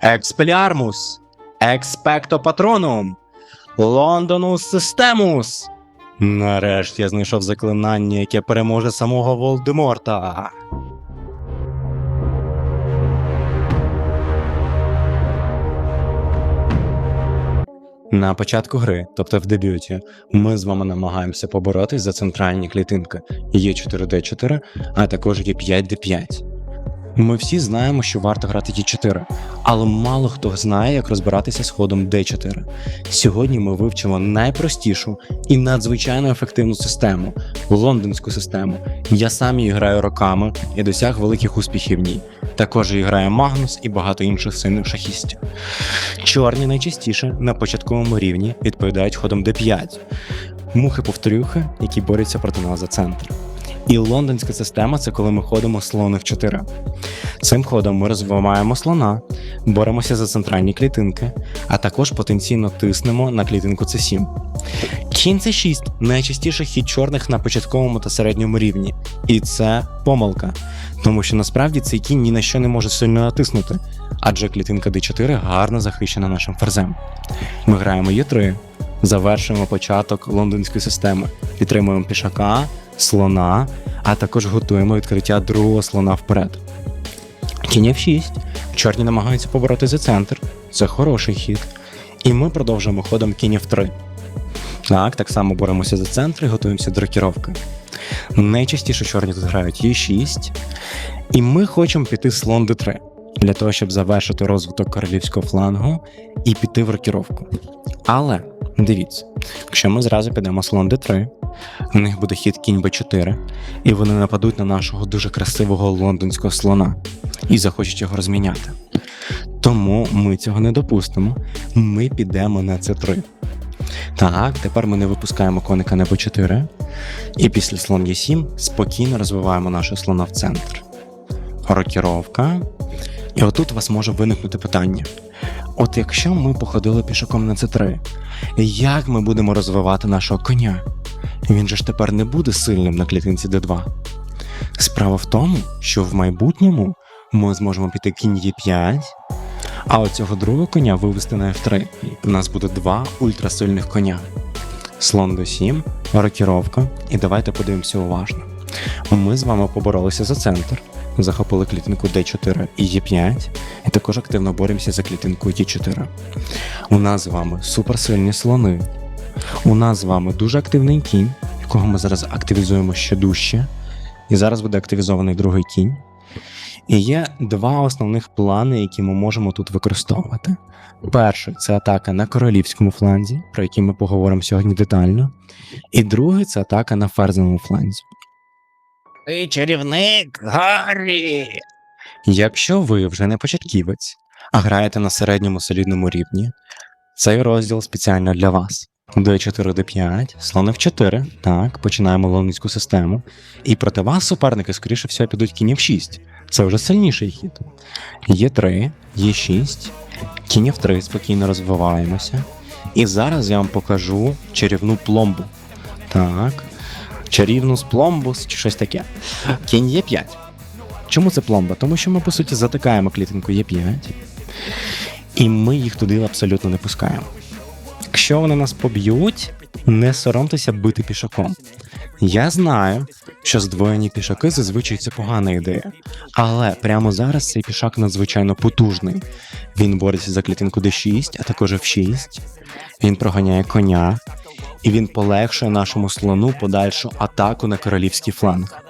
Експеліармус, Експекто Патронум, Лондонус Системус. Нарешті я знайшов заклинання, яке переможе самого Волдеморта. На початку гри, тобто в дебюті, ми з вами намагаємося поборотись за центральні клітинки. Є 4D4, а також є 5D5. Ми всі знаємо, що варто грати Е4, але мало хто знає, як розбиратися з ходом D4. Сьогодні ми вивчимо найпростішу і надзвичайно ефективну систему лондонську систему. Я сам її граю роками і досяг великих успіхів в ній. Також її грає Магнус і багато інших сильних шахістів. Чорні найчастіше на початковому рівні відповідають ходом D5. Мухи-повторюхи, які борються проти нас за центр. І лондонська система це коли ми ходимо слон в 4 Цим ходом ми розвиваємо слона, боремося за центральні клітинки, а також потенційно тиснемо на клітинку С7. Кінь С6 найчастіше хід чорних на початковому та середньому рівні. І це помилка, тому що насправді цей кінь ні на що не може сильно натиснути, адже клітинка d4 гарно захищена нашим ферзем. Ми граємо Е3, завершуємо початок лондонської системи, підтримуємо пішака, слона, а також готуємо відкриття другого слона вперед. Кінь F6. Чорні намагаються побороти за центр. Це хороший хід. І ми продовжуємо ходом кінь F3. Так, так само боремося за центр і готуємося до рокіровки. Найчастіше чорні тут грають Е6. І ми хочемо піти слон d3 для того, щоб завершити розвиток королівського флангу і піти в рокіровку. Але дивіться, якщо ми зразу підемо слон d3, у них буде хід кінь b4, і вони нападуть на нашого дуже красивого лондонського слона і захочуть його розміняти. Тому ми цього не допустимо. Ми підемо на c3. Так, тепер ми не випускаємо коника на b4. І після слон e7 спокійно розвиваємо нашого слона в центр. Рокіровка. І отут у вас може виникнути питання: от якщо ми походили пішаком на c3, як ми будемо розвивати нашого коня? Він же ж тепер не буде сильним на клітинці d2. Справа в тому, що в майбутньому ми зможемо піти кінь Е5, а оцього другого коня вивести на F3. У нас буде два ультрасильних коня. Слон до 7, рокіровка, і давайте подивимося уважно. Ми з вами поборолися за центр, захопили клітинку D4 і Е5, і також активно боремося за клітинку Е4. У нас з вами суперсильні слони. У нас з вами дуже активний кінь, якого ми зараз активізуємо ще дужче. І зараз буде активізований другий кінь. І є два основних плани, які ми можемо тут використовувати. Перший це атака на королівському фланзі, про який ми поговоримо сьогодні детально. І другий це атака на ферзовому фланзі. Ти чарівник, Гаррі! Якщо ви вже не початківець, а граєте на середньому солідному рівні, цей розділ спеціально для вас. D4, D5, слон F4, так, починаємо лондонську систему. І проти вас суперники, скоріше всього, підуть кінь F6. Це вже сильніший хід. Е3, Е6, кінь F3, спокійно розвиваємося. І зараз я вам покажу чарівну пломбу. Так. Чарівнус пломбус чи щось таке. Кінь Е5. Чому це пломба? Тому що ми, по суті, затикаємо клітинку Е5, і ми їх туди абсолютно не пускаємо. Якщо вони нас поб'ють, не соромтеся бити пішаком. Я знаю, що здвоєні пішаки зазвичай це погана ідея. Але прямо зараз цей пішак надзвичайно потужний. Він бореться за клітинку D6, а також F6. Він проганяє коня, і він полегшує нашому слону подальшу атаку на королівський фланг.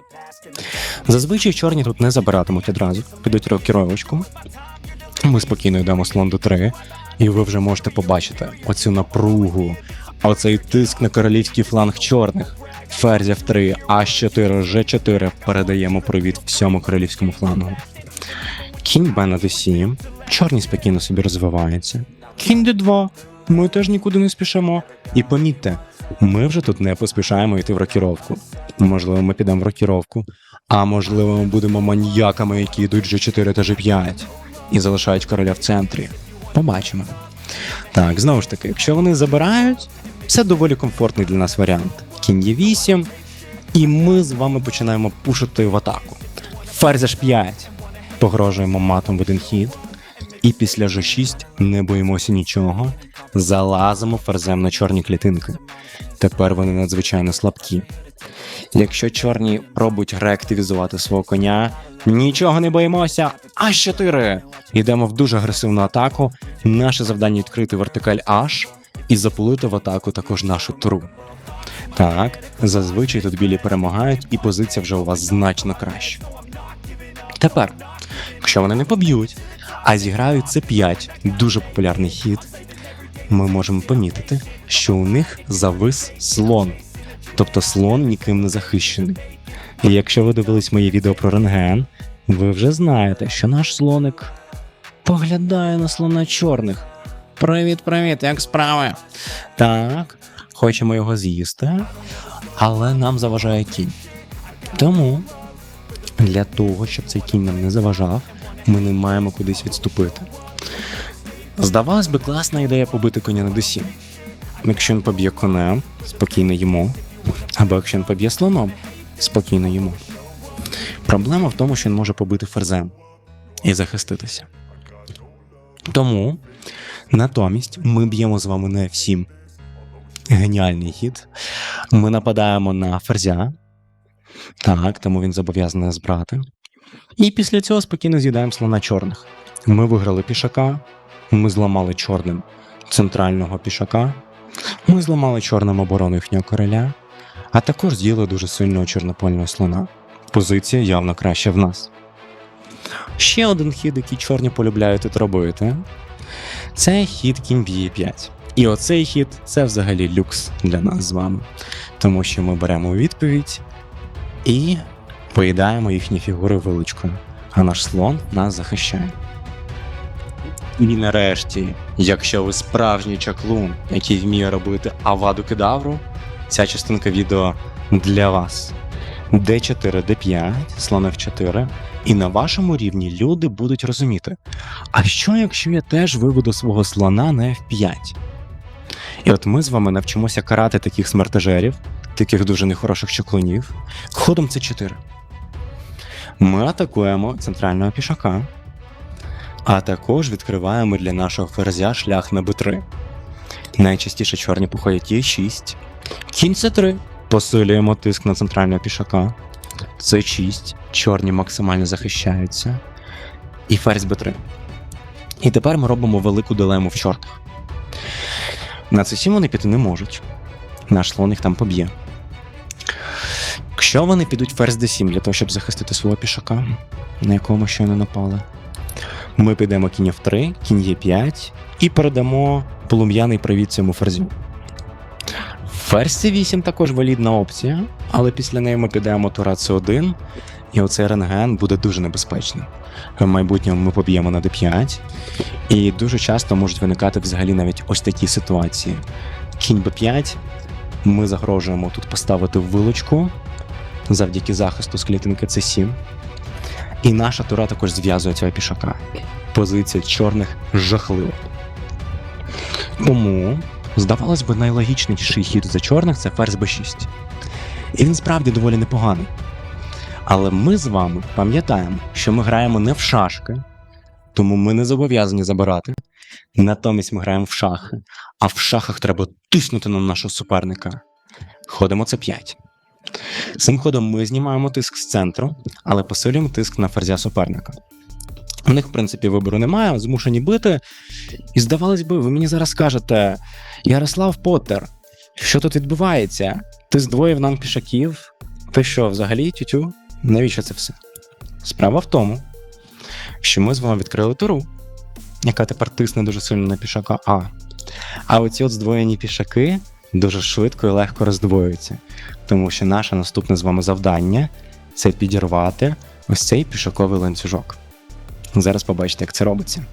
Зазвичай чорні тут не забиратимуть одразу, підуть рокіровочку. Ми спокійно йдемо слон до 3, і ви вже можете побачити оцю напругу, оцей тиск на королівський фланг чорних. Ферзь F3, А4, Ж4 передаємо привіт всьому королівському флангу. Кінь Б на D7. Чорні спокійно собі розвиваються. Кінь D2. Ми теж нікуди не спішимо. І помітьте, ми вже тут не поспішаємо йти в рокіровку. Можливо, ми підемо в рокіровку, а можливо, ми будемо маніяками, які йдуть G4 та G5 і залишають короля в центрі. Побачимо. Так, знову ж таки, якщо вони забирають, це доволі комфортний для нас варіант. Кінь є 8, і ми з вами починаємо пушити в атаку. Ферзь H5. Погрожуємо матом в один хід. І після G6 не боїмося нічого. Залазимо ферзем на чорні клітинки. Тепер вони надзвичайно слабкі. Якщо чорні пробують реактивізувати свого коня, нічого не боїмося. А 4 Йдемо в дуже агресивну атаку. Наше завдання відкрити вертикаль H і запулити в атаку також нашу туру. Так, зазвичай тут білі перемагають, і позиція вже у вас значно краща. Тепер, якщо вони не поб'ють, а зіграють це 5 дуже популярний хід, ми можемо помітити, що у них завис слон. Тобто слон ніким не захищений. І якщо ви дивились моє відео про рентген, ви вже знаєте, що наш слоник поглядає на слона чорних. Привіт, привіт, як справи? Так, хочемо його з'їсти, але нам заважає кінь. Тому для того, щоб цей кінь нам не заважав, ми не маємо кудись відступити. Здавалось би, класна ідея побити коня на d7. Якщо він поб'є конем, спокійно їмо. Або якщо він поб'є слоном, спокійно їмо. Проблема в тому, що він може побити ферзем і захиститися. Тому натомість ми б'ємо з вами на F7. Геніальний хід. Ми нападаємо на ферзя. Так, тому він зобов'язаний нас брати. І після цього спокійно з'їдаємо слона чорних. Ми виграли пішака, ми зламали чорним центрального пішака, ми зламали чорним оборону їхнього короля, а також з'їли дуже сильного чорнопольного слона. Позиція явно краща в нас. Ще один хід, який чорні полюбляють тут робити, це хід б'є 5. І оцей хід це взагалі люкс для нас з вами. Тому що ми беремо відповідь і поїдаємо їхні фігури виличкою, а наш слон нас захищає. І нарешті, якщо ви справжній чаклун, який вміє робити аваду кедавру, ця частинка відео для вас. D4, D5, слон F4, і на вашому рівні люди будуть розуміти, а що якщо я теж виведу свого слона на F5? І от ми з вами навчимося карати таких смертежерів, таких дуже нехороших чаклунів, ходом C4. Ми атакуємо центрального пішака, а також відкриваємо для нашого ферзя шлях на b3. Найчастіше чорні походять Е6. Кінь С3. Посилюємо тиск на центрального пішака. С6. Чорні максимально захищаються. І ферзь Б3. І тепер ми робимо велику дилему в чортах. На С7 вони піти не можуть. Наш слон їх там поб'є. Якщо вони підуть ферзь d7 для того, щоб захистити свого пішака, на якого ми щойно напали, ми підемо кінь F3, кінь Е5 і передамо полум'яний привіт цьому ферзю. Ферзь C8 також валідна опція, але після неї ми підемо тура C1, і оцей рентген буде дуже небезпечним. В майбутньому ми поб'ємо на d5, і дуже часто можуть виникати взагалі навіть ось такі ситуації. Кінь b5, ми загрожуємо тут поставити вилочку завдяки захисту з клітинки C7. І наша тура також зв'язує цього пішака. Позиція чорних жахлива. Тому, здавалось би, найлогічніший хід за чорних це ферзь b6. І він справді доволі непоганий. Але ми з вами пам'ятаємо, що ми граємо не в шашки, тому ми не зобов'язані забирати. Натомість ми граємо в шахи, а в шахах треба тиснути на нашого суперника. Ходимо це 5. Цим ходом ми знімаємо тиск з центру, але посилюємо тиск на ферзя суперника. У них, в принципі, вибору немає, змушені бити. І здавалось би, ви мені зараз скажете: Ярослав Поттер, що тут відбувається? Ти здвоїв нам пішаків? Ти що, взагалі, тютю? Навіщо це все? Справа в тому, що ми з вами відкрили туру, яка тепер тисне дуже сильно на пішака А. А оці от здвоєні пішаки дуже швидко і легко роздвоюються. Тому що наше наступне з вами завдання це підірвати ось цей пішаковий ланцюжок. Зараз побачите, як це робиться.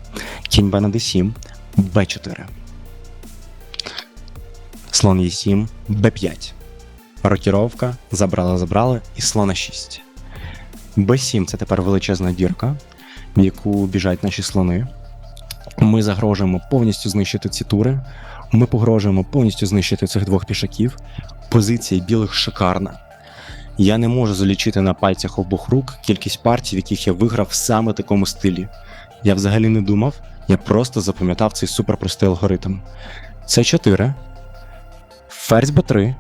Кінь Б на d7, Б4. Слон Е7, Б5. Рокіровка, забрали, і слона 6. Б7 це тепер величезна дірка, в яку біжать наші слони. Ми загрожуємо повністю знищити ці тури. Ми погрожуємо повністю знищити цих двох пішаків. Позиція білих шикарна. Я не можу залічити на пальцях обох рук кількість партій, в яких я виграв саме такому стилі. я взагалі не думав, я просто запам'ятав цей суперпростий алгоритм. Це 4, ферзь Б3,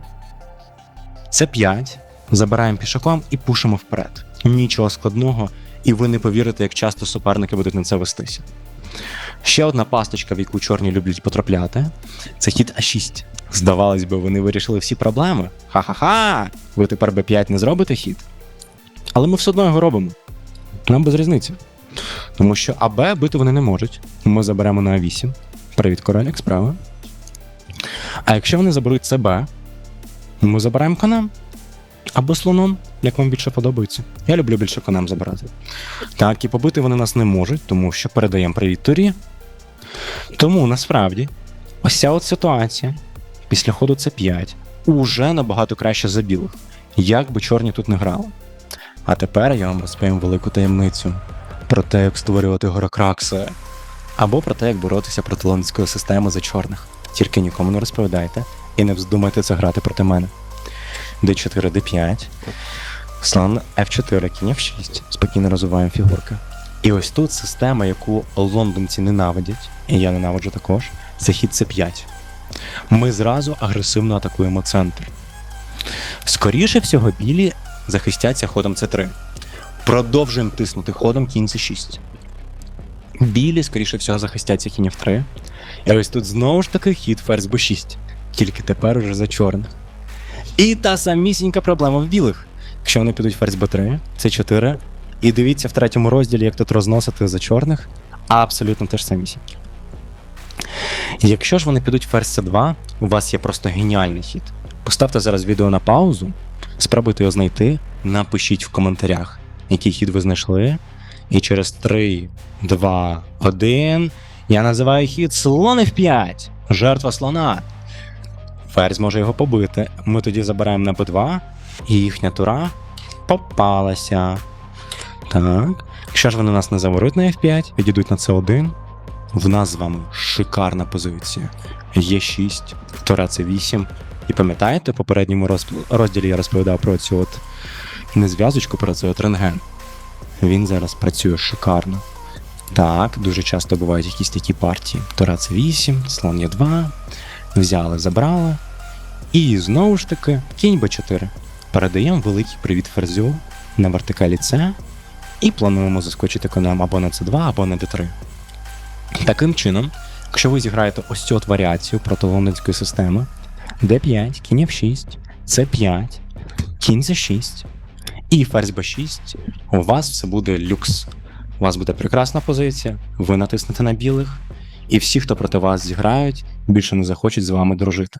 це 5, забираємо пішаком і пушимо вперед. Нічого складного, і ви не повірите, як часто суперники будуть на це вестися. Ще одна пасточка, в яку чорні люблять потрапляти, це хід А6. Здавалось би, вони вирішили всі проблеми. Ха-ха-ха! Ви тепер Б5 не зробите хід. Але ми все одно його робимо. Нам без різниці. Тому що АБ бити вони не можуть. Ми заберемо на А8. Привіт, король, як справа. А якщо вони заберуть СБ, ми забираємо конем. Або слоном, як вам більше подобається. Я люблю більше конем забирати. Так, і побити вони нас не можуть, тому що передаємо привіт турі. Тому насправді, ось ця от ситуація після ходу С5 уже набагато краще за білих, як би чорні тут не грали. А тепер я вам розповім велику таємницю про те, як створювати горокракси, або про те, як боротися проти лондонської системи за чорних. Тільки нікому не розповідайте і не вздумайте це грати проти мене. d4, d5, слон f4, кінь f6. Спокійно розвиваємо фігурки. І ось тут система, яку лондонці ненавидять, і я ненавиджу також, це хід c5. Ми зразу агресивно атакуємо центр. Скоріше всього, білі захистяться ходом c3. Продовжуємо тиснути ходом кінь c6. Білі, скоріше всього, захистяться кінь f3. І ось тут знову ж таки хід ферзь b6. Тільки тепер уже за чорних. І та самісінька проблема в білих. Якщо вони підуть ферзь b3, c4. І дивіться в третьому розділі, як тут розносити за чорних. Абсолютно те ж самісіньке. Якщо ж вони підуть ферзь c2, у вас є просто геніальний хід. Поставте зараз відео на паузу, спробуйте його знайти, напишіть в коментарях, який хід ви знайшли. І через 3, 2, 1 я називаю хід слон F5. Жертва слона. Ферзь може його побити. Ми тоді забираємо на b2, і їхня тура попалася. Так. Якщо ж вони нас не заворуть на F5, відійдуть на C1. В нас з вами шикарна позиція. Є 6, тура це 8. І пам'ятаєте, в попередньому розділі я розповідав про цю от не зв'язочку, про цей от рентген. Він зараз працює шикарно. Так, дуже часто бувають якісь такі партії. Тура це 8, слон є 2, взяли, забрали. І знову ж таки, кінь Б4. Передаємо великий привіт ферзю на вертикалі С і плануємо заскочити конем або на С2, або на Д3. Таким чином, якщо ви зіграєте ось цю от варіацію проти лондонської системи, d5, кінь f6, c5, кінь c6 і ферзь b6, у вас все буде люкс. У вас буде прекрасна позиція, ви натиснете на білих, і всі, хто проти вас зіграють, більше не захочуть з вами дружити.